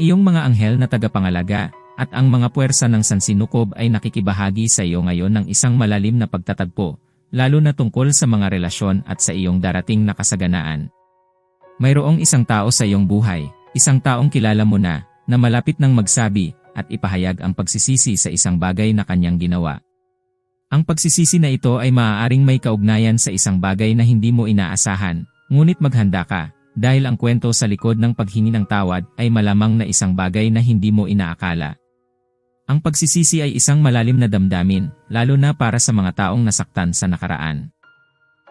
iyong mga anghel na tagapangalaga, at ang mga puwersa ng sansinukob ay nakikibahagi sa iyo ngayon ng isang malalim na pagtatagpo, lalo na tungkol sa mga relasyon at sa iyong darating na kasaganaan. Mayroong isang tao sa iyong buhay, isang taong kilala mo na, na malapit nang magsabi at ipahayag ang pagsisisi sa isang bagay na kanyang ginawa. Ang pagsisisi na ito ay maaaring may kaugnayan sa isang bagay na hindi mo inaasahan, ngunit maghanda ka, dahil ang kwento sa likod ng paghingi ng tawad ay malamang na isang bagay na hindi mo inaakala. Ang pagsisisi ay isang malalim na damdamin, lalo na para sa mga taong nasaktan sa nakaraan.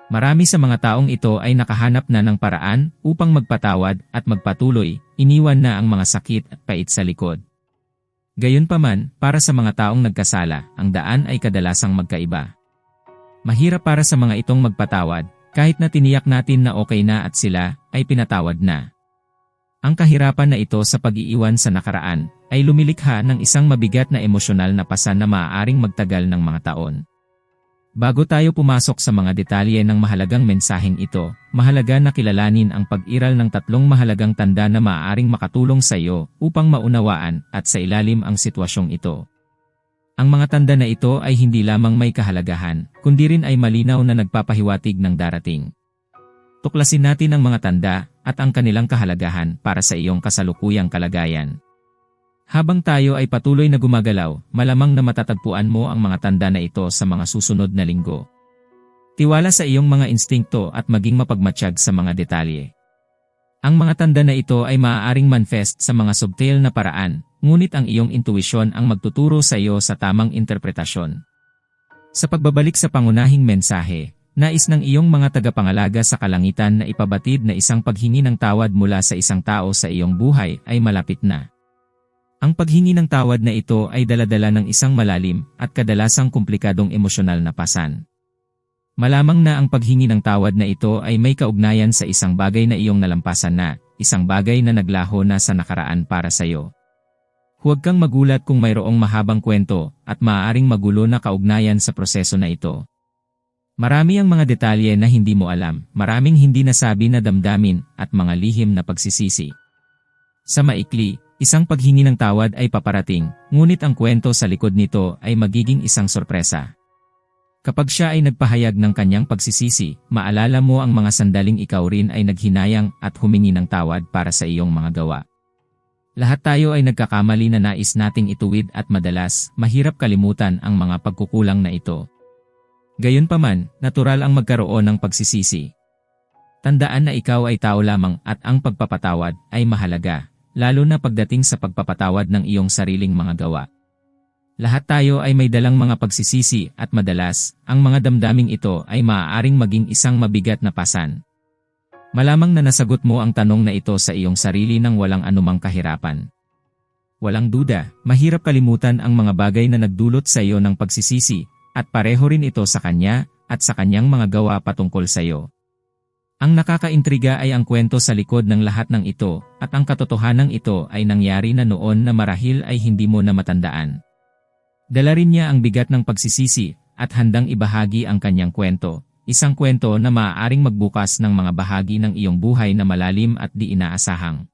Marami sa mga taong ito ay nakahanap na ng paraan upang magpatawad at magpatuloy, iniwan na ang mga sakit at pait sa likod. Gayunpaman, para sa mga taong nagkasala, ang daan ay kadalasang magkaiba. Mahirap para sa mga itong magpatawad, kahit na tiniyak natin na okay na at sila ay pinatawad na. Ang kahirapan na ito sa pag-iiwan sa nakaraan ay lumilikha ng isang mabigat na emosyonal na pasan na maaaring magtagal ng mga taon. Bago tayo pumasok sa mga detalye ng mahalagang mensaheng ito, mahalaga na kilalanin ang pag-iral ng tatlong mahalagang tanda na maaaring makatulong sa iyo upang maunawaan at sa ilalim ang sitwasyong ito. Ang mga tanda na ito ay hindi lamang may kahalagahan, kundi rin ay malinaw na nagpapahiwatig ng darating. Tuklasin natin ang mga tanda at ang kanilang kahalagahan para sa iyong kasalukuyang kalagayan. Habang tayo ay patuloy na gumagalaw, malamang na matatagpuan mo ang mga tanda na ito sa mga susunod na linggo. Tiwala sa iyong mga instinkto at maging mapagmatsyag sa mga detalye. Ang mga tanda na ito ay maaaring manifest sa mga subtle na paraan, ngunit ang iyong intuisyon ang magtuturo sa iyo sa tamang interpretasyon. Sa pagbabalik sa pangunahing mensahe, Nais ng iyong mga tagapangalaga sa kalangitan na ipabatid na isang paghingi ng tawad mula sa isang tao sa iyong buhay ay malapit na. Ang paghingi ng tawad na ito ay daladala ng isang malalim at kadalasang komplikadong emosyonal na pasan. Malamang na ang paghingi ng tawad na ito ay may kaugnayan sa isang bagay na iyong nalampasan na, isang bagay na naglaho na sa nakaraan para sa iyo. Huwag kang magulat kung mayroong mahabang kwento at maaaring magulo na kaugnayan sa proseso na ito. Marami ang mga detalye na hindi mo alam, maraming hindi nasabi na damdamin at mga lihim na pagsisisi. Sa maikli, isang paghingi ng tawad ay paparating, ngunit ang kwento sa likod nito ay magiging isang sorpresa. Kapag siya ay nagpahayag ng kanyang pagsisisi, maalala mo ang mga sandaling ikaw rin ay naghinayang at humingi ng tawad para sa iyong mga gawa. Lahat tayo ay nagkakamali na nais nating ituwid at madalas, mahirap kalimutan ang mga pagkukulang na ito. Gayunpaman, natural ang magkaroon ng pagsisisi. Tandaan na ikaw ay tao lamang at ang pagpapatawad ay mahalaga, lalo na pagdating sa pagpapatawad ng iyong sariling mga gawa. Lahat tayo ay may dalang mga pagsisisi at madalas, ang mga damdaming ito ay maaaring maging isang mabigat na pasan. Malamang na nasagot mo ang tanong na ito sa iyong sarili ng walang anumang kahirapan. Walang duda, mahirap kalimutan ang mga bagay na nagdulot sa iyo ng pagsisisi at pareho rin ito sa kanya at sa kanyang mga gawa patungkol sa iyo. Ang nakakaintriga ay ang kwento sa likod ng lahat ng ito at ang katotohanan ito ay nangyari na noon na marahil ay hindi mo na matandaan. Dala rin niya ang bigat ng pagsisisi at handang ibahagi ang kanyang kwento, isang kwento na maaaring magbukas ng mga bahagi ng iyong buhay na malalim at di inaasahang.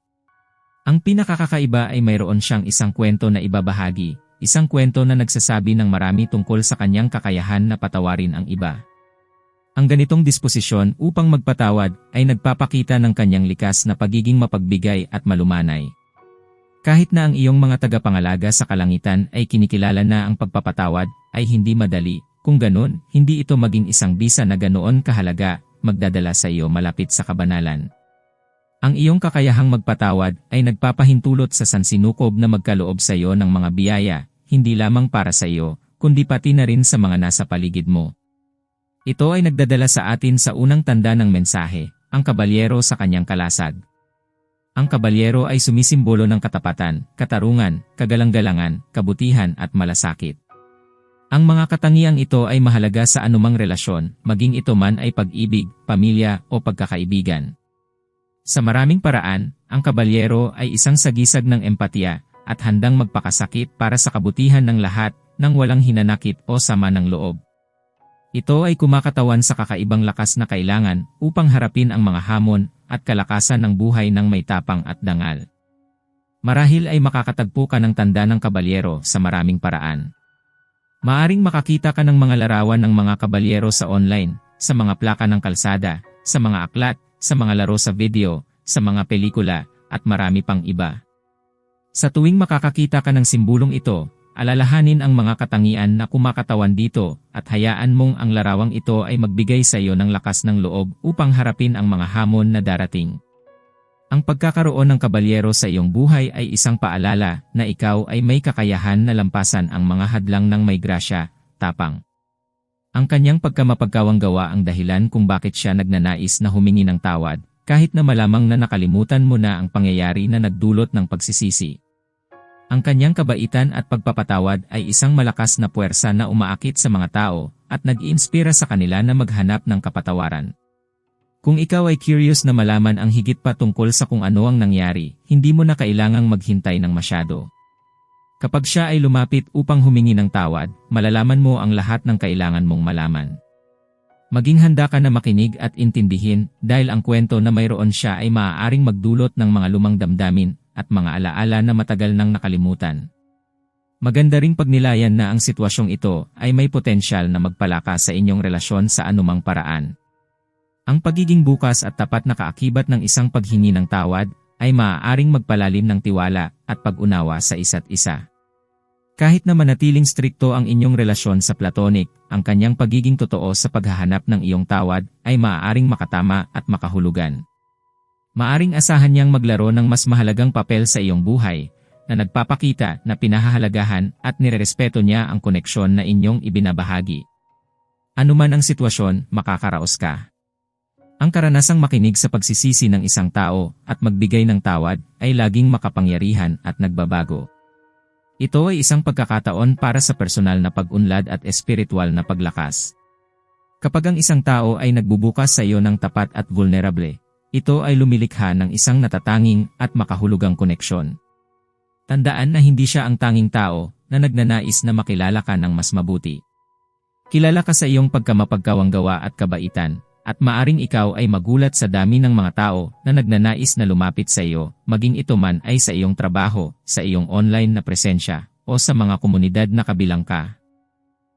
Ang pinakakakaiba ay mayroon siyang isang kwento na ibabahagi, Isang kwento na nagsasabi ng marami tungkol sa kanyang kakayahan na patawarin ang iba. Ang ganitong disposisyon upang magpatawad ay nagpapakita ng kanyang likas na pagiging mapagbigay at malumanay. Kahit na ang iyong mga tagapangalaga sa kalangitan ay kinikilala na ang pagpapatawad ay hindi madali, kung ganun, hindi ito maging isang bisa na ganoon kahalaga, magdadala sa iyo malapit sa kabanalan. Ang iyong kakayahang magpatawad ay nagpapahintulot sa sansinukob na magkaloob sa iyo ng mga biyaya, hindi lamang para sa iyo, kundi pati na rin sa mga nasa paligid mo. Ito ay nagdadala sa atin sa unang tanda ng mensahe, ang kabalyero sa kanyang kalasag. Ang kabalyero ay sumisimbolo ng katapatan, katarungan, kagalang-galangan, kabutihan at malasakit. Ang mga katangiang ito ay mahalaga sa anumang relasyon, maging ito man ay pag-ibig, pamilya o pagkakaibigan. Sa maraming paraan, ang kabalyero ay isang sagisag ng empatiya at handang magpakasakit para sa kabutihan ng lahat nang walang hinanakit o sama ng loob. Ito ay kumakatawan sa kakaibang lakas na kailangan upang harapin ang mga hamon at kalakasan ng buhay ng may tapang at dangal. Marahil ay makakatagpo ka ng tanda ng kabalyero sa maraming paraan. Maaring makakita ka ng mga larawan ng mga kabalyero sa online, sa mga plaka ng kalsada, sa mga aklat, sa mga laro sa video, sa mga pelikula, at marami pang iba. Sa tuwing makakakita ka ng simbulong ito, alalahanin ang mga katangian na kumakatawan dito at hayaan mong ang larawang ito ay magbigay sa iyo ng lakas ng loob upang harapin ang mga hamon na darating. Ang pagkakaroon ng kabalyero sa iyong buhay ay isang paalala na ikaw ay may kakayahan na lampasan ang mga hadlang ng may grasya, tapang. Ang kanyang pagkamapagkawang gawa ang dahilan kung bakit siya nagnanais na humingi ng tawad, kahit na malamang na nakalimutan mo na ang pangyayari na nagdulot ng pagsisisi. Ang kanyang kabaitan at pagpapatawad ay isang malakas na puwersa na umaakit sa mga tao at nag-iinspira sa kanila na maghanap ng kapatawaran. Kung ikaw ay curious na malaman ang higit pa tungkol sa kung ano ang nangyari, hindi mo na kailangang maghintay ng masyado. Kapag siya ay lumapit upang humingi ng tawad, malalaman mo ang lahat ng kailangan mong malaman. Maging handa ka na makinig at intindihin dahil ang kwento na mayroon siya ay maaaring magdulot ng mga lumang damdamin at mga alaala na matagal nang nakalimutan. Maganda ring pagnilayan na ang sitwasyong ito ay may potensyal na magpalakas sa inyong relasyon sa anumang paraan. Ang pagiging bukas at tapat na kaakibat ng isang paghingi ng tawad ay maaaring magpalalim ng tiwala at pag-unawa sa isa't isa. Kahit na manatiling strikto ang inyong relasyon sa platonic, ang kanyang pagiging totoo sa paghahanap ng iyong tawad ay maaaring makatama at makahulugan. Maaring asahan niyang maglaro ng mas mahalagang papel sa iyong buhay, na nagpapakita na pinahahalagahan at nirerespeto niya ang koneksyon na inyong ibinabahagi. Anuman ang sitwasyon, makakaraos ka. Ang karanasang makinig sa pagsisisi ng isang tao at magbigay ng tawad ay laging makapangyarihan at nagbabago. Ito ay isang pagkakataon para sa personal na pag-unlad at espiritual na paglakas. Kapag ang isang tao ay nagbubukas sa iyo ng tapat at vulnerable, ito ay lumilikha ng isang natatanging at makahulugang koneksyon. Tandaan na hindi siya ang tanging tao na nagnanais na makilala ka ng mas mabuti. Kilala ka sa iyong pagkamapagkawang gawa at kabaitan, at maaring ikaw ay magulat sa dami ng mga tao na nagnanais na lumapit sa iyo, maging ito man ay sa iyong trabaho, sa iyong online na presensya, o sa mga komunidad na kabilang ka.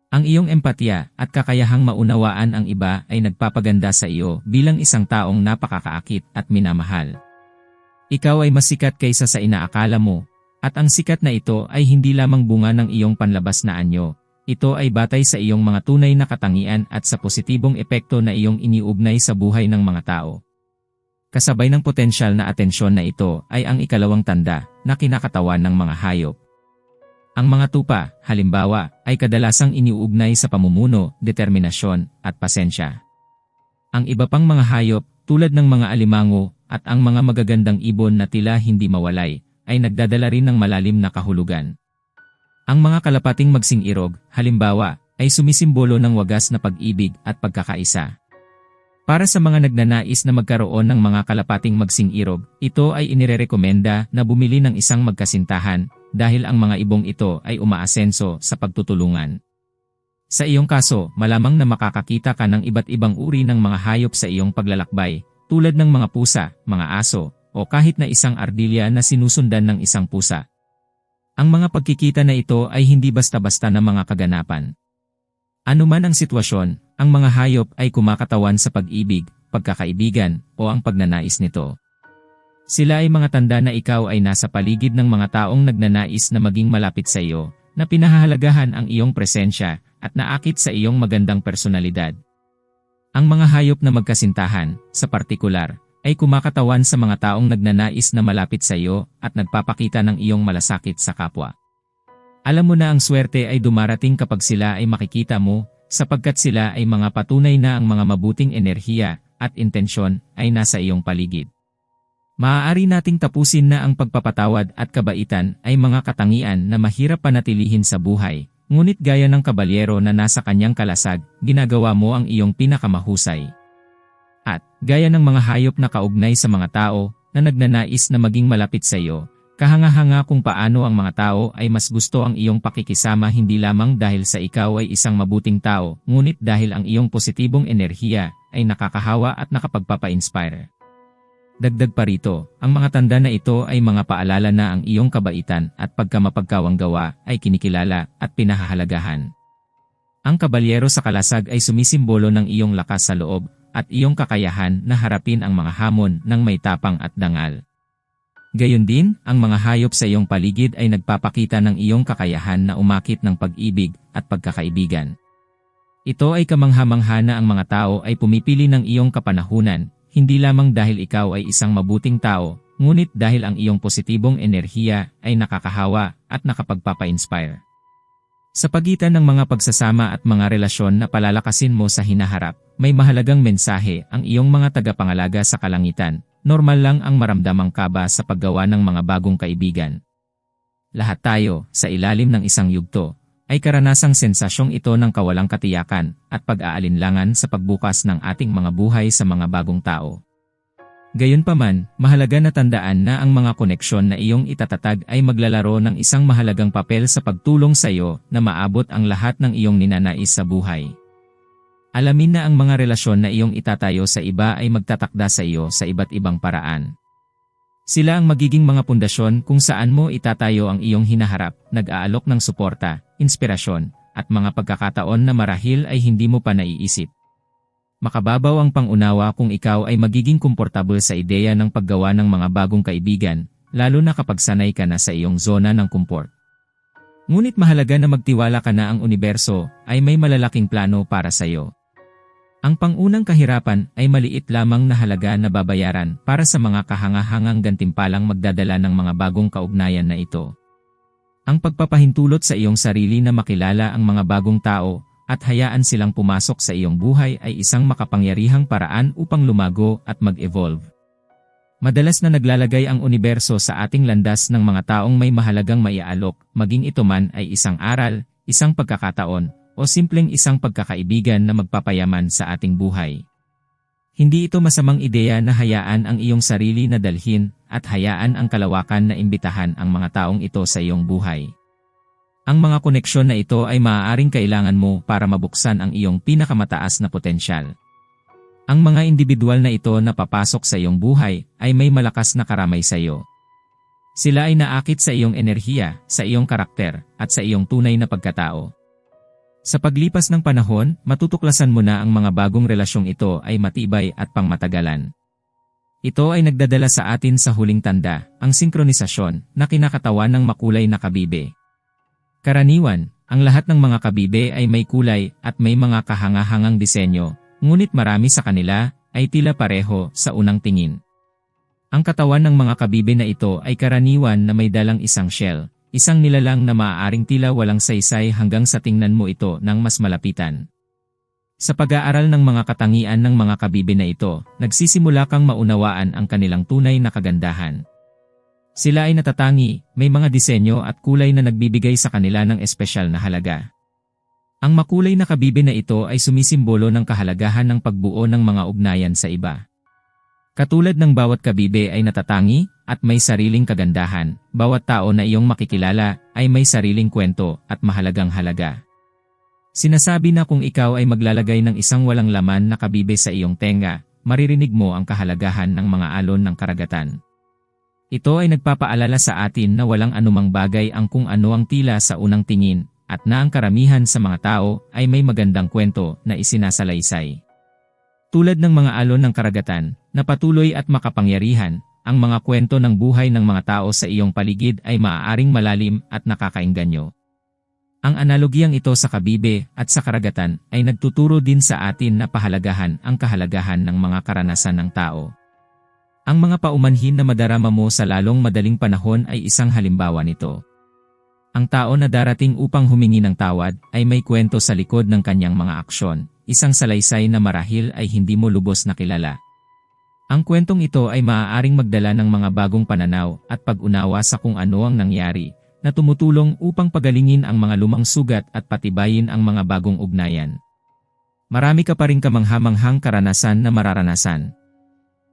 Ang iyong empatya at kakayahang maunawaan ang iba ay nagpapaganda sa iyo bilang isang taong napakakaakit at minamahal. Ikaw ay masikat kaysa sa inaakala mo, at ang sikat na ito ay hindi lamang bunga ng iyong panlabas na anyo, ito ay batay sa iyong mga tunay na katangian at sa positibong epekto na iyong iniugnay sa buhay ng mga tao. Kasabay ng potensyal na atensyon na ito ay ang ikalawang tanda na kinakatawan ng mga hayop. Ang mga tupa, halimbawa, ay kadalasang iniuugnay sa pamumuno, determinasyon, at pasensya. Ang iba pang mga hayop, tulad ng mga alimango, at ang mga magagandang ibon na tila hindi mawalay, ay nagdadala rin ng malalim na kahulugan. Ang mga kalapating magsing-irog, halimbawa, ay sumisimbolo ng wagas na pag-ibig at pagkakaisa. Para sa mga nagnanais na magkaroon ng mga kalapating magsing-irog, ito ay inirerekomenda na bumili ng isang magkasintahan dahil ang mga ibong ito ay umaasenso sa pagtutulungan. Sa iyong kaso, malamang na makakakita ka ng iba't ibang uri ng mga hayop sa iyong paglalakbay, tulad ng mga pusa, mga aso, o kahit na isang ardilya na sinusundan ng isang pusa. Ang mga pagkikita na ito ay hindi basta-basta na mga kaganapan. Ano man ang sitwasyon, ang mga hayop ay kumakatawan sa pag-ibig, pagkakaibigan, o ang pagnanais nito. Sila ay mga tanda na ikaw ay nasa paligid ng mga taong nagnanais na maging malapit sa iyo, na pinahahalagahan ang iyong presensya, at naakit sa iyong magandang personalidad. Ang mga hayop na magkasintahan, sa partikular, ay kumakatawan sa mga taong nagnanais na malapit sa iyo at nagpapakita ng iyong malasakit sa kapwa. Alam mo na ang swerte ay dumarating kapag sila ay makikita mo, sapagkat sila ay mga patunay na ang mga mabuting enerhiya at intensyon ay nasa iyong paligid. Maaari nating tapusin na ang pagpapatawad at kabaitan ay mga katangian na mahirap panatilihin sa buhay, ngunit gaya ng kabalyero na nasa kanyang kalasag, ginagawa mo ang iyong pinakamahusay. At, gaya ng mga hayop na kaugnay sa mga tao, na nagnanais na maging malapit sa iyo, kahanga-hanga kung paano ang mga tao ay mas gusto ang iyong pakikisama hindi lamang dahil sa ikaw ay isang mabuting tao, ngunit dahil ang iyong positibong enerhiya ay nakakahawa at nakapagpapa-inspire. Dagdag pa rito, ang mga tanda na ito ay mga paalala na ang iyong kabaitan at pagkamapagkawang gawa ay kinikilala at pinahahalagahan. Ang kabalyero sa kalasag ay sumisimbolo ng iyong lakas sa loob at iyong kakayahan na harapin ang mga hamon ng may tapang at dangal. Gayon din, ang mga hayop sa iyong paligid ay nagpapakita ng iyong kakayahan na umakit ng pag-ibig at pagkakaibigan. Ito ay kamangha-mangha na ang mga tao ay pumipili ng iyong kapanahunan, hindi lamang dahil ikaw ay isang mabuting tao, ngunit dahil ang iyong positibong enerhiya ay nakakahawa at nakapagpapa-inspire. Sa pagitan ng mga pagsasama at mga relasyon na palalakasin mo sa hinaharap, may mahalagang mensahe ang iyong mga tagapangalaga sa kalangitan, normal lang ang maramdamang kaba sa paggawa ng mga bagong kaibigan. Lahat tayo, sa ilalim ng isang yugto, ay karanasang sensasyong ito ng kawalang katiyakan at pag-aalinlangan sa pagbukas ng ating mga buhay sa mga bagong tao. Gayunpaman, mahalaga na tandaan na ang mga koneksyon na iyong itatatag ay maglalaro ng isang mahalagang papel sa pagtulong sa iyo na maabot ang lahat ng iyong ninanais sa buhay. Alamin na ang mga relasyon na iyong itatayo sa iba ay magtatakda sa iyo sa iba't ibang paraan. Sila ang magiging mga pundasyon kung saan mo itatayo ang iyong hinaharap, nag-aalok ng suporta, inspirasyon, at mga pagkakataon na marahil ay hindi mo pa naiisip. Makababaw ang pangunawa kung ikaw ay magiging komportable sa ideya ng paggawa ng mga bagong kaibigan, lalo na kapag sanay ka na sa iyong zona ng kumport. Ngunit mahalaga na magtiwala ka na ang universo ay may malalaking plano para sa iyo. Ang pangunang kahirapan ay maliit lamang na halaga na babayaran para sa mga kahangahangang gantimpalang magdadala ng mga bagong kaugnayan na ito. Ang pagpapahintulot sa iyong sarili na makilala ang mga bagong tao at hayaan silang pumasok sa iyong buhay ay isang makapangyarihang paraan upang lumago at mag-evolve. Madalas na naglalagay ang universo sa ating landas ng mga taong may mahalagang maiaalok, maging ito man ay isang aral, isang pagkakataon, o simpleng isang pagkakaibigan na magpapayaman sa ating buhay. Hindi ito masamang ideya na hayaan ang iyong sarili na dalhin at hayaan ang kalawakan na imbitahan ang mga taong ito sa iyong buhay. Ang mga koneksyon na ito ay maaaring kailangan mo para mabuksan ang iyong pinakamataas na potensyal. Ang mga individual na ito na papasok sa iyong buhay ay may malakas na karamay sa iyo. Sila ay naakit sa iyong enerhiya, sa iyong karakter, at sa iyong tunay na pagkatao. Sa paglipas ng panahon, matutuklasan mo na ang mga bagong relasyong ito ay matibay at pangmatagalan. Ito ay nagdadala sa atin sa huling tanda, ang sinkronisasyon, na kinakatawan ng makulay na kabibe. Karaniwan, ang lahat ng mga kabibe ay may kulay at may mga kahangahangang disenyo, ngunit marami sa kanila ay tila pareho sa unang tingin. Ang katawan ng mga kabibe na ito ay karaniwan na may dalang isang shell, isang nilalang na maaaring tila walang saysay hanggang sa tingnan mo ito ng mas malapitan. Sa pag-aaral ng mga katangian ng mga kabibe na ito, nagsisimula kang maunawaan ang kanilang tunay na kagandahan. Sila ay natatangi, may mga disenyo at kulay na nagbibigay sa kanila ng espesyal na halaga. Ang makulay na kabibe na ito ay sumisimbolo ng kahalagahan ng pagbuo ng mga ugnayan sa iba. Katulad ng bawat kabibe ay natatangi at may sariling kagandahan, bawat tao na iyong makikilala ay may sariling kwento at mahalagang halaga. Sinasabi na kung ikaw ay maglalagay ng isang walang laman na kabibe sa iyong tenga, maririnig mo ang kahalagahan ng mga alon ng karagatan. Ito ay nagpapaalala sa atin na walang anumang bagay ang kung ano ang tila sa unang tingin, at na ang karamihan sa mga tao ay may magandang kwento na isinasalaysay. Tulad ng mga alon ng karagatan, na patuloy at makapangyarihan, ang mga kwento ng buhay ng mga tao sa iyong paligid ay maaaring malalim at nakakainganyo. Ang analogiyang ito sa kabibe at sa karagatan ay nagtuturo din sa atin na pahalagahan ang kahalagahan ng mga karanasan ng tao. Ang mga paumanhin na madarama mo sa lalong madaling panahon ay isang halimbawa nito. Ang tao na darating upang humingi ng tawad ay may kwento sa likod ng kanyang mga aksyon, isang salaysay na marahil ay hindi mo lubos na kilala. Ang kwentong ito ay maaaring magdala ng mga bagong pananaw at pag-unawa sa kung ano ang nangyari, na tumutulong upang pagalingin ang mga lumang sugat at patibayin ang mga bagong ugnayan. Marami ka pa rin kamanghamanghang karanasan na mararanasan,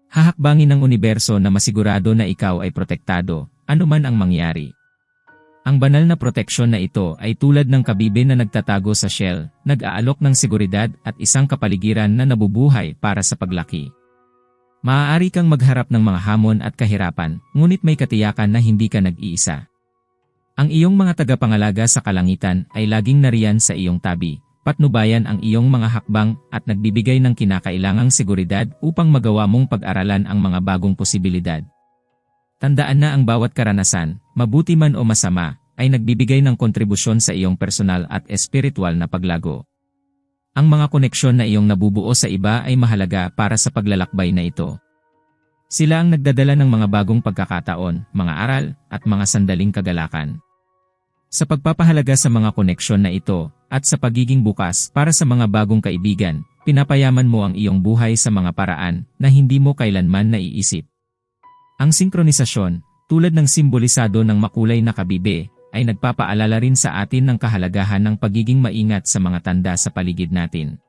Hahakbangin ng universo na masigurado na ikaw ay protektado, anuman ang mangyari. Ang banal na proteksyon na ito ay tulad ng kabibe na nagtatago sa shell, nag-aalok ng seguridad at isang kapaligiran na nabubuhay para sa paglaki. Maaari kang magharap ng mga hamon at kahirapan, ngunit may katiyakan na hindi ka nag-iisa. Ang iyong mga tagapangalaga sa kalangitan ay laging nariyan sa iyong tabi, patnubayan ang iyong mga hakbang at nagbibigay ng kinakailangang seguridad upang magawa mong pag-aralan ang mga bagong posibilidad. Tandaan na ang bawat karanasan, mabuti man o masama, ay nagbibigay ng kontribusyon sa iyong personal at espiritual na paglago. Ang mga koneksyon na iyong nabubuo sa iba ay mahalaga para sa paglalakbay na ito. Sila ang nagdadala ng mga bagong pagkakataon, mga aral, at mga sandaling kagalakan. Sa pagpapahalaga sa mga koneksyon na ito, at sa pagiging bukas para sa mga bagong kaibigan, pinapayaman mo ang iyong buhay sa mga paraan na hindi mo kailanman naiisip. Ang sinkronisasyon, tulad ng simbolisado ng makulay na kabibe, ay nagpapaalala rin sa atin ng kahalagahan ng pagiging maingat sa mga tanda sa paligid natin.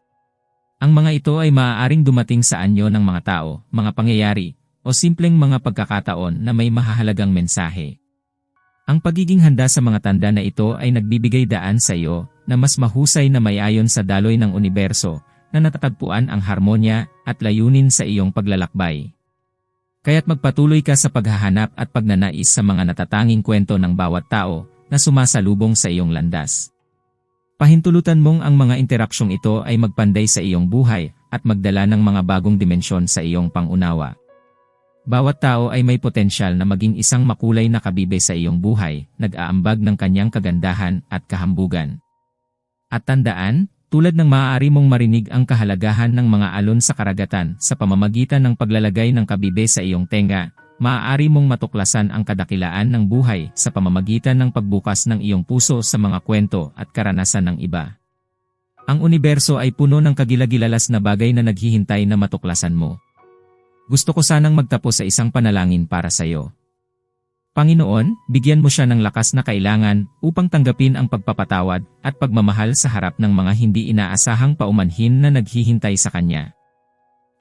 Ang mga ito ay maaaring dumating sa anyo ng mga tao, mga pangyayari, o simpleng mga pagkakataon na may mahahalagang mensahe. Ang pagiging handa sa mga tanda na ito ay nagbibigay daan sa iyo na mas mahusay na may ayon sa daloy ng universo na natatagpuan ang harmonya at layunin sa iyong paglalakbay. Kaya't magpatuloy ka sa paghahanap at pagnanais sa mga natatanging kwento ng bawat tao na sumasalubong sa iyong landas. Pahintulutan mong ang mga interaksyong ito ay magpanday sa iyong buhay at magdala ng mga bagong dimensyon sa iyong pangunawa. Bawat tao ay may potensyal na maging isang makulay na kabibe sa iyong buhay, nag-aambag ng kanyang kagandahan at kahambugan. At tandaan, tulad ng maaari mong marinig ang kahalagahan ng mga alon sa karagatan sa pamamagitan ng paglalagay ng kabibe sa iyong tenga, maaari mong matuklasan ang kadakilaan ng buhay sa pamamagitan ng pagbukas ng iyong puso sa mga kwento at karanasan ng iba. Ang universo ay puno ng kagilagilalas na bagay na naghihintay na matuklasan mo. Gusto ko sanang magtapos sa isang panalangin para sa iyo. Panginoon, bigyan mo siya ng lakas na kailangan upang tanggapin ang pagpapatawad at pagmamahal sa harap ng mga hindi inaasahang paumanhin na naghihintay sa Kanya.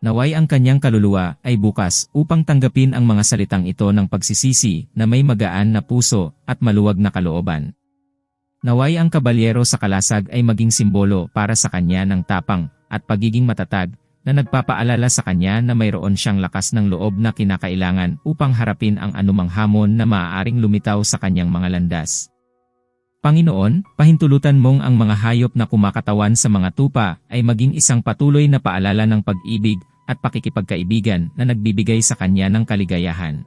Naway ang kanyang kaluluwa ay bukas upang tanggapin ang mga salitang ito ng pagsisisi na may magaan na puso at maluwag na kalooban. Naway ang kabalyero sa kalasag ay maging simbolo para sa kanya ng tapang at pagiging matatag na nagpapaalala sa kanya na mayroon siyang lakas ng loob na kinakailangan upang harapin ang anumang hamon na maaaring lumitaw sa kanyang mga landas. Panginoon, pahintulutan mong ang mga hayop na kumakatawan sa mga tupa ay maging isang patuloy na paalala ng pag-ibig at pakikipagkaibigan na nagbibigay sa kanya ng kaligayahan.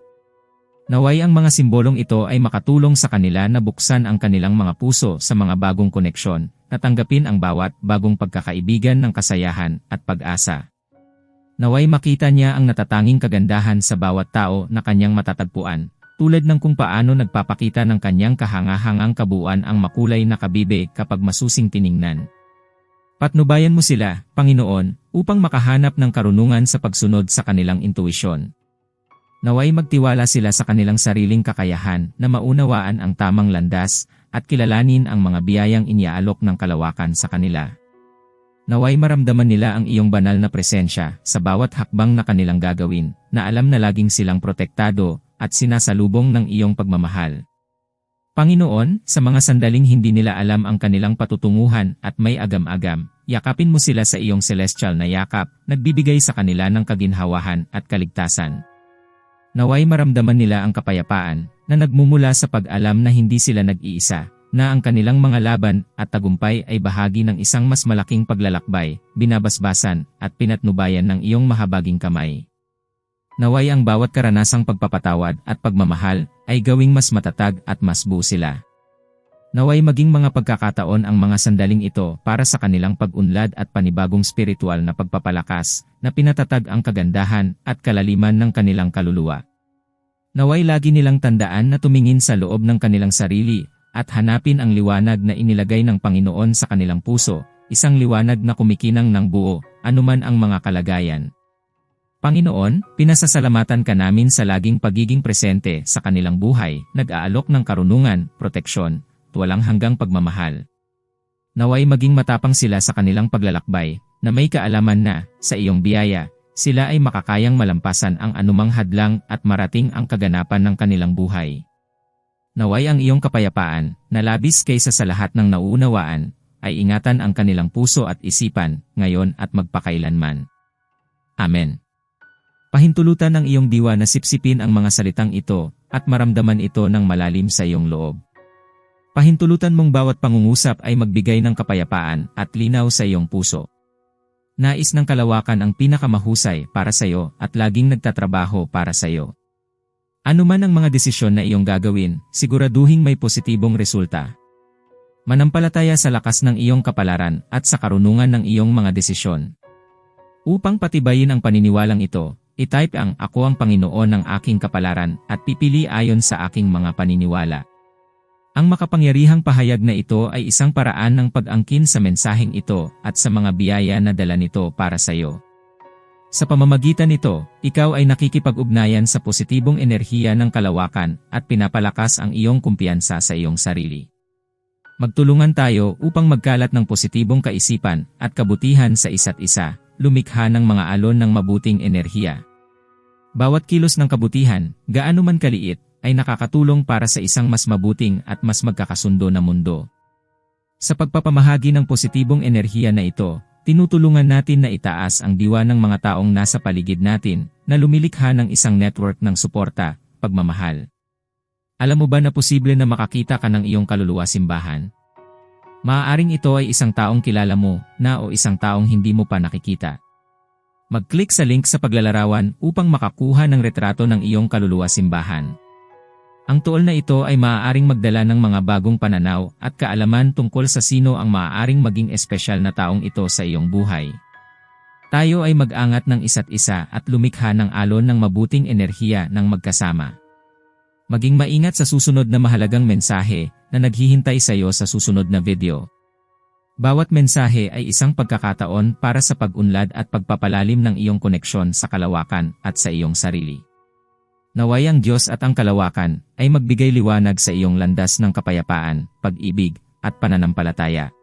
Naway ang mga simbolong ito ay makatulong sa kanila na buksan ang kanilang mga puso sa mga bagong koneksyon, na tanggapin ang bawat bagong pagkakaibigan ng kasayahan at pag-asa. Naway makita niya ang natatanging kagandahan sa bawat tao na kanyang matatagpuan, tulad ng kung paano nagpapakita ng kanyang kahangahangang kabuuan ang makulay na kabibe kapag masusing tiningnan. Patnubayan mo sila, Panginoon, upang makahanap ng karunungan sa pagsunod sa kanilang intuisyon. Naway magtiwala sila sa kanilang sariling kakayahan na maunawaan ang tamang landas at kilalanin ang mga biyayang iniaalok ng kalawakan sa kanila. Naway maramdaman nila ang iyong banal na presensya sa bawat hakbang na kanilang gagawin, na alam na laging silang protektado at sinasalubong ng iyong pagmamahal. Panginoon, sa mga sandaling hindi nila alam ang kanilang patutunguhan at may agam-agam, yakapin mo sila sa iyong celestial na yakap, nagbibigay sa kanila ng kaginhawahan at kaligtasan. Naway maramdaman nila ang kapayapaan na nagmumula sa pag-alam na hindi sila nag-iisa, na ang kanilang mga laban at tagumpay ay bahagi ng isang mas malaking paglalakbay, binabasbasan at pinatnubayan ng iyong mahabaging kamay. Naway ang bawat karanasang pagpapatawad at pagmamahal ay gawing mas matatag at mas buo sila. Naway maging mga pagkakataon ang mga sandaling ito para sa kanilang pag-unlad at panibagong spiritual na pagpapalakas na pinatatag ang kagandahan at kalaliman ng kanilang kaluluwa. Naway lagi nilang tandaan na tumingin sa loob ng kanilang sarili at hanapin ang liwanag na inilagay ng Panginoon sa kanilang puso, isang liwanag na kumikinang ng buo, anuman ang mga kalagayan. Panginoon, pinasasalamatan ka namin sa laging pagiging presente sa kanilang buhay, nag-aalok ng karunungan, proteksyon, walang hanggang pagmamahal. Naway maging matapang sila sa kanilang paglalakbay, na may kaalaman na, sa iyong biyaya, sila ay makakayang malampasan ang anumang hadlang at marating ang kaganapan ng kanilang buhay. Naway ang iyong kapayapaan, na labis kaysa sa lahat ng nauunawaan, ay ingatan ang kanilang puso at isipan, ngayon at magpakailanman. Amen. Pahintulutan ng iyong diwa na sipsipin ang mga salitang ito at maramdaman ito ng malalim sa iyong loob. Pahintulutan mong bawat pangungusap ay magbigay ng kapayapaan at linaw sa iyong puso. Nais ng kalawakan ang pinakamahusay para sa iyo at laging nagtatrabaho para sa iyo. Ano man ang mga desisyon na iyong gagawin, siguraduhing may positibong resulta. Manampalataya sa lakas ng iyong kapalaran at sa karunungan ng iyong mga desisyon. Upang patibayin ang paniniwalang ito, itype ang ako ang Panginoon ng aking kapalaran at pipili ayon sa aking mga paniniwala. Ang makapangyarihang pahayag na ito ay isang paraan ng pag-angkin sa mensaheng ito at sa mga biyaya na dala nito para sa iyo. Sa pamamagitan nito, ikaw ay nakikipag-ugnayan sa positibong enerhiya ng kalawakan at pinapalakas ang iyong kumpiyansa sa iyong sarili. Magtulungan tayo upang magkalat ng positibong kaisipan at kabutihan sa isa't isa, lumikha ng mga alon ng mabuting enerhiya. Bawat kilos ng kabutihan, gaano man kaliit, ay nakakatulong para sa isang mas mabuting at mas magkakasundo na mundo. Sa pagpapamahagi ng positibong enerhiya na ito, tinutulungan natin na itaas ang diwa ng mga taong nasa paligid natin na lumilikha ng isang network ng suporta, pagmamahal. Alam mo ba na posible na makakita ka ng iyong kaluluwa simbahan? Maaaring ito ay isang taong kilala mo na o isang taong hindi mo pa nakikita. Mag-click sa link sa paglalarawan upang makakuha ng retrato ng iyong kaluluwa simbahan. Ang tool na ito ay maaaring magdala ng mga bagong pananaw at kaalaman tungkol sa sino ang maaaring maging espesyal na taong ito sa iyong buhay. Tayo ay mag-angat ng isa't isa at lumikha ng alon ng mabuting enerhiya ng magkasama. Maging maingat sa susunod na mahalagang mensahe na naghihintay sa iyo sa susunod na video. Bawat mensahe ay isang pagkakataon para sa pag-unlad at pagpapalalim ng iyong koneksyon sa kalawakan at sa iyong sarili. Naway ang Diyos at ang kalawakan ay magbigay liwanag sa iyong landas ng kapayapaan, pag-ibig, at pananampalataya.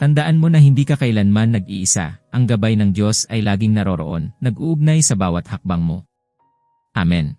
Tandaan mo na hindi ka kailanman nag-iisa, ang gabay ng Diyos ay laging naroroon, nag-uugnay sa bawat hakbang mo. Amen.